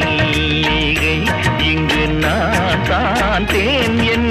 மல்லிகை இங்கு நான் தான் தேன் என்